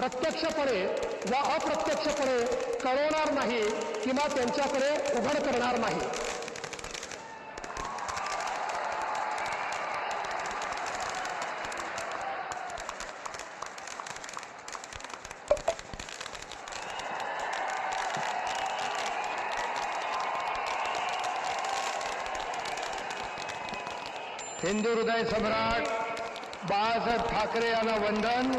प्रत्यक्षपणे व अप्रत्यक्षपणे कळवणार नाही किंवा त्यांच्याकडे उघड करणार नाही. हिंदू हृदय सम्राट बाळासाहेब ठाकरे यांना वंदन.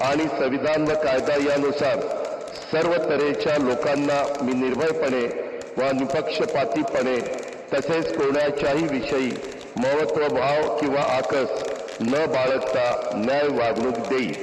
आणि संविधान व कायदा यानुसार सर्व तऱ्हेच्या लोकांना मी निर्भयपणे व निपक्षपातीपणे तसेच कोणाच्याही विषयी महत्वभाव किंवा आकस न बाळगता न्याय वागणूक देईल